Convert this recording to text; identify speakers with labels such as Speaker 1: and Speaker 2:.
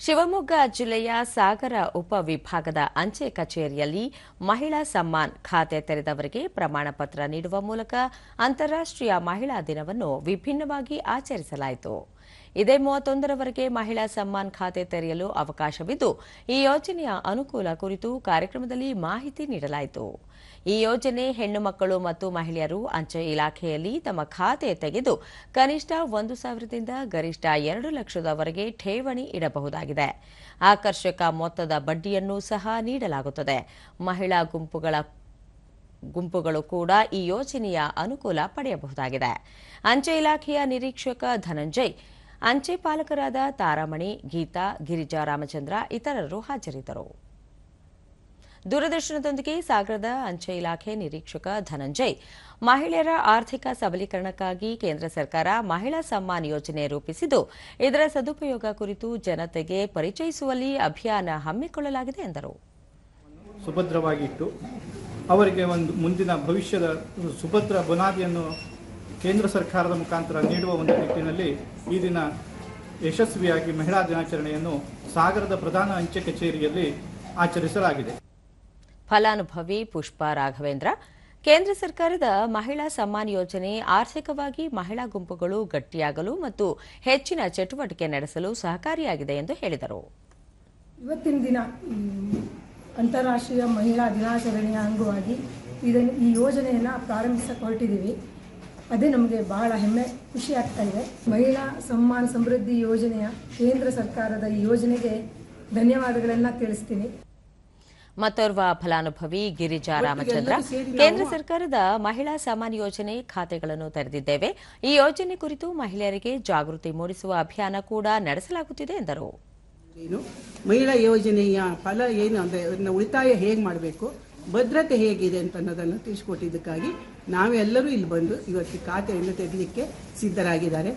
Speaker 1: ಶಿವಮೊಗ್ಗ ಜಿಲ್ಲೆಯ ಸಾಗರ ಉಪವಿಭಾಗದ ಅಂಚೆ ಕಚೇರಿಯಲ್ಲಿ ಮಹಿಳಾ ಸಮ್ಮಾನ್ ಖಾತೆ ತೆರೆದವರಿಗೆ ಪ್ರಮಾಣ ಪತ್ರ ನೀಡುವ ಮೂಲಕ ಅಂತಾರಾಷ್ಟ್ರೀಯ ಮಹಿಳಾ ದಿನವನ್ನು ವಿಭಿನ್ನವಾಗಿ ಆಚರಿಸಲಾಯಿತು. ಇದೇ ಮೂವತ್ತೊಂದರವರೆಗೆ ಮಹಿಳಾ ಸಮ್ಮಾನ್ ಖಾತೆ ತೆರೆಯಲು ಅವಕಾಶವಿದ್ದು, ಈ ಯೋಜನೆಯ ಅನುಕೂಲ ಕುರಿತು ಕಾರ್ಯಕ್ರಮದಲ್ಲಿ ಮಾಹಿತಿ ನೀಡಲಾಯಿತು. ಈ ಯೋಜನೆ ಹೆಣ್ಣು ಮಕ್ಕಳು ಮತ್ತು ಮಹಿಳೆಯರು ಅಂಚೆ ಇಲಾಖೆಯಲ್ಲಿ ತಮ್ಮ ಖಾತೆ ತೆಗೆದು ಕನಿಷ್ಠ ಒಂದು ಸಾವಿರದಿಂದ ಗರಿಷ್ಠ ಎರಡು ಲಕ್ಷದವರೆಗೆ ಠೇವಣಿ ಇಡಬಹುದಾಗಿದೆ. ಆಕರ್ಷಕ ಮೊತ್ತದ ಬಡ್ಡಿಯನ್ನು ಸಹ ನೀಡಲಾಗುತ್ತದೆ. ಮಹಿಳಾ ಗುಂಪುಗಳ ಗುಂಪುಗಳು ಕೂಡ ಈ ಯೋಜನೆಯ ಅನುಕೂಲ ಪಡೆಯಬಹುದಾಗಿದೆ. ಅಂಚೆ ಇಲಾಖೆಯ ನಿರೀಕ್ಷಕ ಧನಂಜಯ್ ಅಂಚೆ ಪಾಲಕರಾದ ತಾರಾಮಣಿ, ಗೀತಾ, ಗಿರಿಜಾ ರಾಮಚಂದ್ರ ಇತರರು ಹಾಜರಿದ್ದರು. ದೂರದರ್ಶನದೊಂದಿಗೆ ಸಾಗರದ ಅಂಚೆ ಇಲಾಖೆ ನಿರೀಕ್ಷಕ ಧನಂಜಯ್, ಮಹಿಳೆಯರ ಆರ್ಥಿಕ ಸಬಲೀಕರಣಕ್ಕಾಗಿ ಕೇಂದ್ರ ಸರ್ಕಾರ ಮಹಿಳಾ ಸಮ್ಮಾನ್ ಯೋಜನೆ ರೂಪಿಸಿದ್ದು, ಇದರ ಸದುಪಯೋಗ ಕುರಿತು ಜನತೆಗೆ ಪರಿಚಯಿಸುವಲ್ಲಿ ಅಭಿಯಾನ ಹಮ್ಮಿಕೊಳ್ಳಲಾಗಿದೆ ಎಂದರು.
Speaker 2: ಸುಭದ್ರವಾಗಿಟ್ಟು, ಅವರಿಗೆ ಒಂದು ಮುಂದಿನ ಭವಿಷ್ಯದ ಸುಭದ್ರ ಬುನಾದಿಯನ್ನು ಕೇಂದ್ರ ಸರ್ಕಾರದ ಮುಖಾಂತರ ನೀಡುವ ಒಂದು ನಿಟ್ಟಿನಲ್ಲಿ ಈ ದಿನ ಯಶಸ್ವಿಯಾಗಿ ಮಹಿಳಾ ದಿನಾಚರಣೆಯನ್ನು ಸಾಗರದ ಪ್ರಧಾನ ಅಂಚೆ ಕಚೇರಿಯಲ್ಲಿ ಆಚರಿಸಲಾಗಿದೆ.
Speaker 1: ಫಲಾನುಭವಿ ಪುಷ್ಪ ರಾಘವೇಂದ್ರ ಕೇಂದ್ರ ಸರ್ಕಾರದ ಮಹಿಳಾ ಸಮ್ಮಾನ್ ಯೋಜನೆ ಆರ್ಥಿಕವಾಗಿ ಮಹಿಳಾ ಗುಂಪುಗಳು ಗಟ್ಟಿಯಾಗಲು ಮತ್ತು ಹೆಚ್ಚಿನ ಚಟುವಟಿಕೆ ನಡೆಸಲು ಸಹಕಾರಿಯಾಗಿದೆ ಎಂದು ಹೇಳಿದರು.
Speaker 3: ಇವತ್ತಿನ ದಿನ ಅಂತಾರಾಷ್ಟ್ರೀಯ ಮಹಿಳಾ ದಿನಾಚರಣೆಯ ಅಂಗವಾಗಿ ಇದನ್ನು ಈ ಯೋಜನೆಯನ್ನು ಪ್ರಾರಂಭಿಸಕ್ಕೆ ಹೊರಟಿದ್ದೀವಿ ಅದೇ ನಮಗೆ ಬಹಳ ಹೆಮ್ಮೆ ಖುಷಿ ಆಗ್ತಾ ಇದೆ. ಮಹಿಳಾ ಸಮ್ಮಾನ ಸಮೃದ್ಧಿ ಯೋಜನೆಯ ಕೇಂದ್ರ ಸರ್ಕಾರದ ಈ ಯೋಜನೆಗೆ ಧನ್ಯವಾದಗಳನ್ನು ತಿಳಿಸ್ತೀನಿ.
Speaker 1: ಮತ್ತೋರ್ವ ಫಲಾನುಭವಿ ಗಿರಿಜಾ ರಾಮಚಂದ್ರ. ಕೇಂದ್ರ ಸರ್ಕಾರದ ಮಹಿಳಾ ಸಮಾನ್ ಯೋಜನೆ ಖಾತೆಗಳನ್ನು ತೆರೆದಿದ್ದೇವೆ. ಈ ಯೋಜನೆ ಕುರಿತು ಮಹಿಳೆಯರಿಗೆ ಜಾಗೃತಿ ಮೂಡಿಸುವ ಅಭಿಯಾನ ಕೂಡ ನಡೆಸಲಾಗುತ್ತಿದೆ ಎಂದರು.
Speaker 4: ಮಹಿಳಾ ಯೋಜನೆಯ ಫಲ ಏನು? ಅಂದ್ರೆ ಉಳಿತಾಯ ಹೇಗೆ ಮಾಡಬೇಕು? ಭದ್ರತೆ ಹೇಗಿದೆ ಅಂತ ಅನ್ನೋದನ್ನು ತಿಳಿಸ್ಕೊಟ್ಟಿದ್ದಕ್ಕಾಗಿ ನಾವೆಲ್ಲರೂ ಇಲ್ಲಿ ಬಂದು ಇವತ್ತು ಖಾತೆಯನ್ನು ತೆರಲಿಕ್ಕೆ ಸಿದ್ಧರಾಗಿದ್ದಾರೆ.